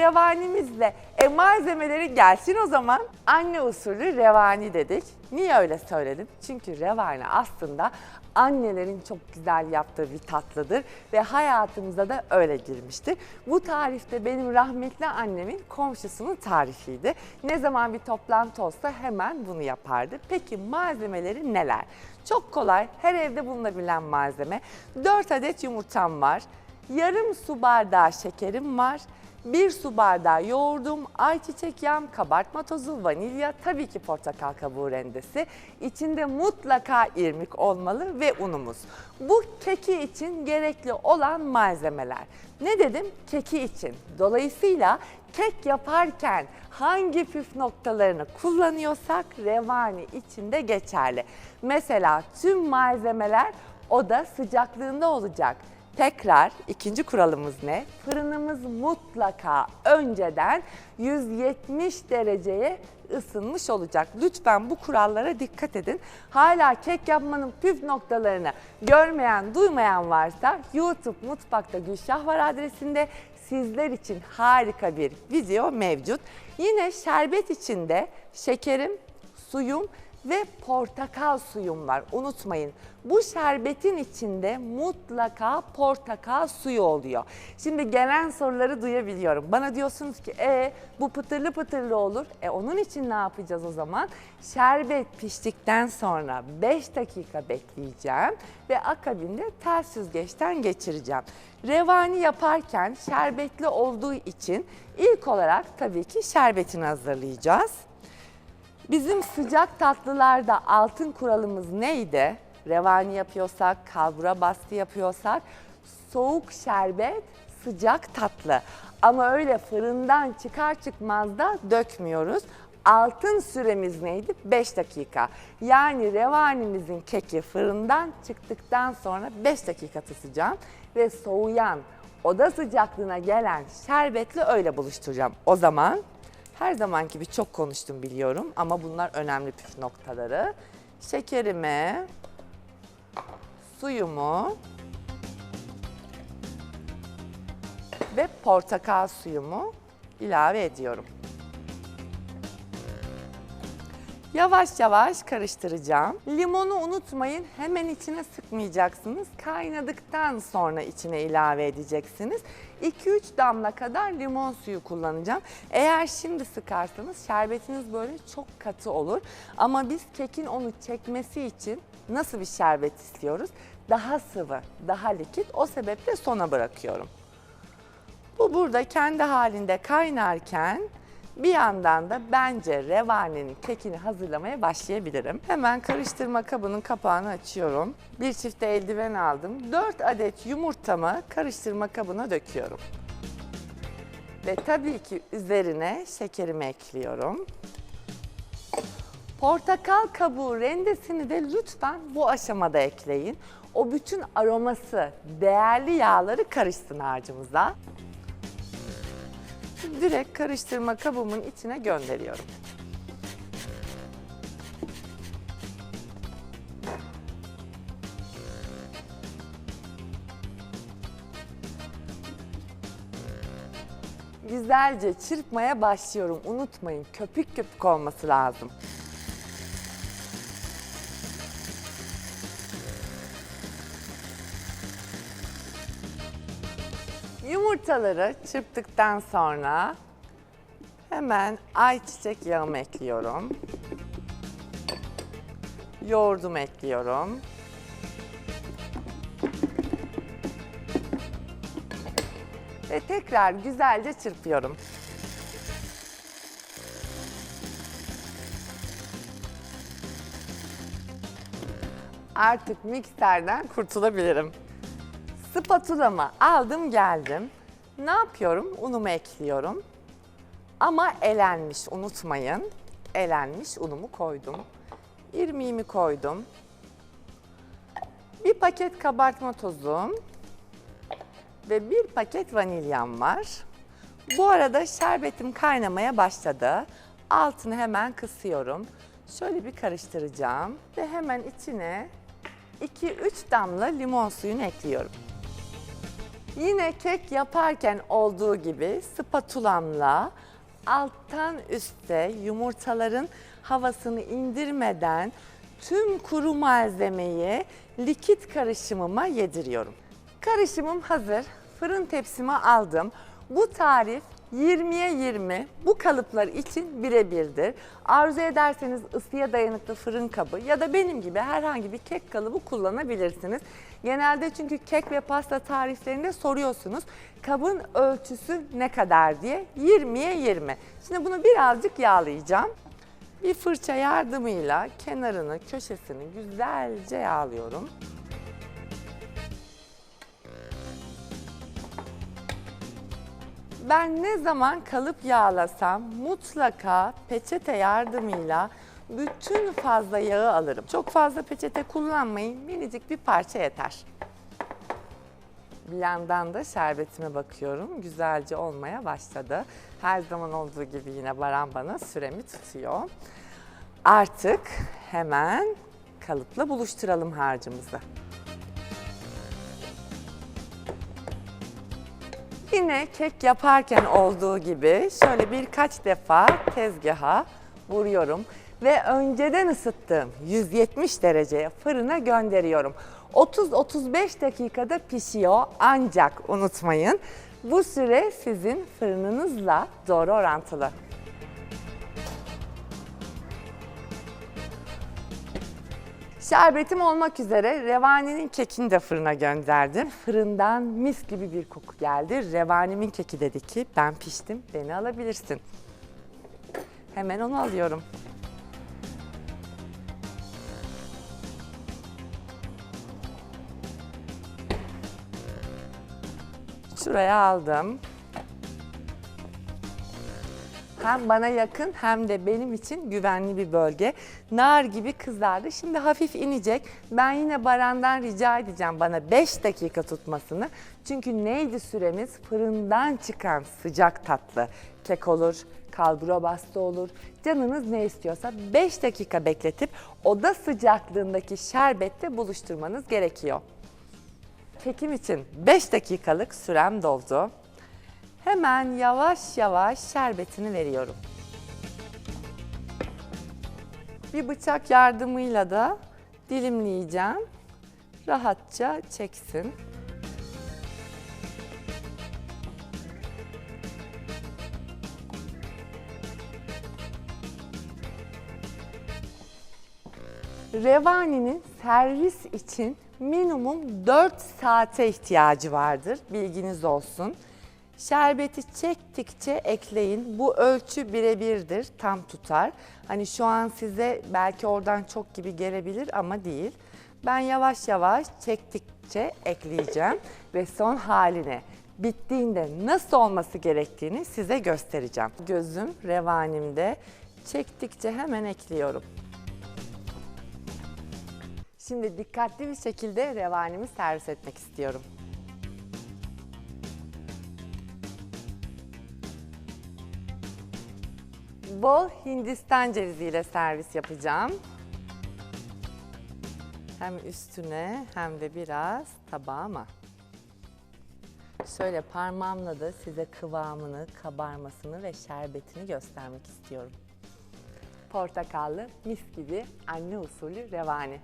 revanimizle. E malzemeleri gelsin o zaman. Anne usulü revani dedik. Niye öyle söyledim? Çünkü revani aslında annelerin çok güzel yaptığı bir tatlıdır ve hayatımıza da öyle girmiştir. Bu tarifte benim rahmetli annemin komşusunun tarifiydi. Ne zaman bir toplantı olsa hemen bunu yapardı. Peki malzemeleri neler? Çok kolay, her evde bulunabilen malzeme. 4 adet yumurtam var. Yarım su bardağı şekerim var. 1 su bardağı yoğurdum, ayçiçek yağım, kabartma tozu, vanilya, tabii ki portakal kabuğu rendesi. İçinde mutlaka irmik olmalı ve unumuz. Bu keki için gerekli olan malzemeler. Ne dedim? Keki için. Dolayısıyla kek yaparken hangi püf noktalarını kullanıyorsak revani için de geçerli. Mesela tüm malzemeler oda sıcaklığında olacak. Tekrar ikinci kuralımız ne? Fırınımız mutlaka önceden 170 dereceye ısınmış olacak. Lütfen bu kurallara dikkat edin. Hala kek yapmanın püf noktalarını görmeyen, duymayan varsa YouTube Mutfakta Gülşah var adresinde sizler için harika bir video mevcut. Yine şerbet içinde şekerim, suyum ve portakal suyum var. Unutmayın bu şerbetin içinde mutlaka portakal suyu oluyor. Şimdi gelen soruları duyabiliyorum. Bana diyorsunuz ki e bu pıtırlı pıtırlı olur. E onun için ne yapacağız o zaman? Şerbet piştikten sonra 5 dakika bekleyeceğim ve akabinde tel süzgeçten geçireceğim. Revani yaparken şerbetli olduğu için ilk olarak tabii ki şerbetini hazırlayacağız. Bizim sıcak tatlılarda altın kuralımız neydi? Revani yapıyorsak, kalbura bastı yapıyorsak soğuk şerbet, sıcak tatlı. Ama öyle fırından çıkar çıkmaz da dökmüyoruz. Altın süremiz neydi? 5 dakika. Yani revanimizin keki fırından çıktıktan sonra 5 dakika tutacağım ve soğuyan oda sıcaklığına gelen şerbetle öyle buluşturacağım. O zaman her zamanki gibi çok konuştum biliyorum ama bunlar önemli püf noktaları. Şekerimi, suyumu ve portakal suyumu ilave ediyorum. Yavaş yavaş karıştıracağım. Limonu unutmayın hemen içine sıkmayacaksınız. Kaynadıktan sonra içine ilave edeceksiniz. 2-3 damla kadar limon suyu kullanacağım. Eğer şimdi sıkarsanız şerbetiniz böyle çok katı olur. Ama biz kekin onu çekmesi için nasıl bir şerbet istiyoruz? Daha sıvı, daha likit. O sebeple sona bırakıyorum. Bu burada kendi halinde kaynarken bir yandan da bence revanenin kekini hazırlamaya başlayabilirim. Hemen karıştırma kabının kapağını açıyorum. Bir çift eldiven aldım. 4 adet yumurtamı karıştırma kabına döküyorum. Ve tabii ki üzerine şekerimi ekliyorum. Portakal kabuğu rendesini de lütfen bu aşamada ekleyin. O bütün aroması, değerli yağları karışsın harcımıza direkt karıştırma kabımın içine gönderiyorum. Güzelce çırpmaya başlıyorum. Unutmayın köpük köpük olması lazım. Yumurtaları çırptıktan sonra hemen ayçiçek yağımı ekliyorum. Yoğurdumu ekliyorum. Ve tekrar güzelce çırpıyorum. Artık mikserden kurtulabilirim. Spatulamı aldım geldim. Ne yapıyorum? Unumu ekliyorum. Ama elenmiş unutmayın. Elenmiş unumu koydum. İrmiğimi koydum. Bir paket kabartma tozum ve bir paket vanilyam var. Bu arada şerbetim kaynamaya başladı. Altını hemen kısıyorum. Şöyle bir karıştıracağım ve hemen içine 2-3 damla limon suyunu ekliyorum. Yine kek yaparken olduğu gibi spatulamla alttan üste yumurtaların havasını indirmeden tüm kuru malzemeyi likit karışımıma yediriyorum. Karışımım hazır. Fırın tepsime aldım. Bu tarif 20'ye 20 bu kalıplar için birebirdir. Arzu ederseniz ısıya dayanıklı fırın kabı ya da benim gibi herhangi bir kek kalıbı kullanabilirsiniz. Genelde çünkü kek ve pasta tariflerinde soruyorsunuz kabın ölçüsü ne kadar diye 20'ye 20. Şimdi bunu birazcık yağlayacağım. Bir fırça yardımıyla kenarını, köşesini güzelce yağlıyorum. Ben ne zaman kalıp yağlasam mutlaka peçete yardımıyla bütün fazla yağı alırım. Çok fazla peçete kullanmayın. Minicik bir parça yeter. Bir yandan da şerbetime bakıyorum. Güzelce olmaya başladı. Her zaman olduğu gibi yine Baran bana süremi tutuyor. Artık hemen kalıpla buluşturalım harcımızı. Yine kek yaparken olduğu gibi şöyle birkaç defa tezgaha vuruyorum ve önceden ısıttığım 170 dereceye fırına gönderiyorum. 30-35 dakikada pişiyor ancak unutmayın bu süre sizin fırınınızla doğru orantılı. Şerbetim olmak üzere revaninin kekini de fırına gönderdim. Fırından mis gibi bir koku geldi. Revanimin keki dedi ki ben piştim beni alabilirsin. Hemen onu alıyorum. Şuraya aldım. Hem bana yakın hem de benim için güvenli bir bölge. Nar gibi kızardı. Şimdi hafif inecek. Ben yine Baran'dan rica edeceğim bana 5 dakika tutmasını. Çünkü neydi süremiz? Fırından çıkan sıcak tatlı. Kek olur, kalbura bastı olur. Canınız ne istiyorsa 5 dakika bekletip oda sıcaklığındaki şerbetle buluşturmanız gerekiyor. Kekim için 5 dakikalık sürem doldu. Hemen yavaş yavaş şerbetini veriyorum. Bir bıçak yardımıyla da dilimleyeceğim. Rahatça çeksin. Revaninin servis için minimum 4 saate ihtiyacı vardır. Bilginiz olsun. Şerbeti çektikçe ekleyin. Bu ölçü birebirdir, tam tutar. Hani şu an size belki oradan çok gibi gelebilir ama değil. Ben yavaş yavaş çektikçe ekleyeceğim ve son haline bittiğinde nasıl olması gerektiğini size göstereceğim. Gözüm revanimde çektikçe hemen ekliyorum. Şimdi dikkatli bir şekilde revanimi servis etmek istiyorum. Bol Hindistan ceviziyle servis yapacağım. Hem üstüne hem de biraz tabağıma. Şöyle parmağımla da size kıvamını, kabarmasını ve şerbetini göstermek istiyorum. Portakallı, mis gibi anne usulü revani.